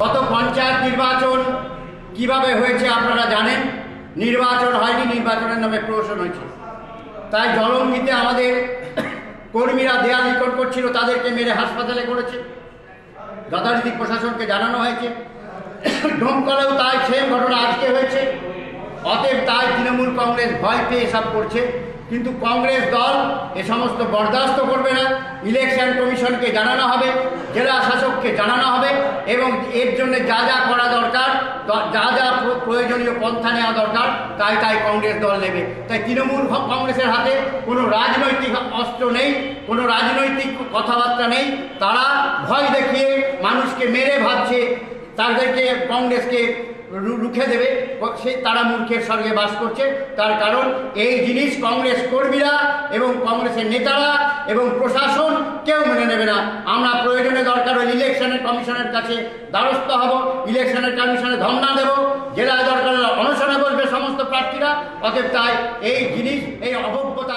গত পঞ্চায়েত নির্বাচন কীভাবে হয়েছে আপনারা জানেন? নির্বাচন হয়নি, নির্বাচনের নামে প্রহসন হয়েছে তাই জলঙ্গিতে আমাদের করছিল তাদেরকে মেরে হাসপাতালে করেছে। যথারীতি প্রশাসনকে জানানো হয়েছে। ডোমকলেও তাই সেম ঘটনা আজকে হয়েছে। অতএব তাই তৃণমূল কংগ্রেস ভয় পেয়ে এসব করছে। কিন্তু কংগ্রেস দল এ সমস্ত বরদাস্ত করবে না। ইলেকশন কমিশনকে জানানো হবে, জেলা শাসককে জানানো হবে এবং এর জন্য যা যা করা দরকার যা যা প্রয়োজনীয় পন্থা নেওয়া দরকার, তাই তাই কংগ্রেস দল নেবে। তাই তৃণমূল কংগ্রেসের হাতে কোনো রাজনৈতিক অস্ত্র নেই, কোনো রাজনৈতিক কথাবার্তা নেই। তারা ভয় দেখিয়ে মানুষকে মেরে ভাবছে, তাদেরকে কংগ্রেসকে রুখে দেবে। সে তারা মূর্খের স্বর্গে বাস করছে। তার কারণ এই জিনিস কংগ্রেস কর্মীরা এবং কংগ্রেসের নেতারা এবং প্রশাসন কেউ মেনে নেবে না। আমরা প্রয়োজনে দরকার ইলেকশনের কমিশনের কাছে দ্বারস্থ হব, ইলেকশনের কমিশনে ধর্ণা দেব জেলায় দরকার অনশনে বসবে সমস্ত প্রার্থীরা, অতএব তাই এই জিনিস, এই অভব্যতা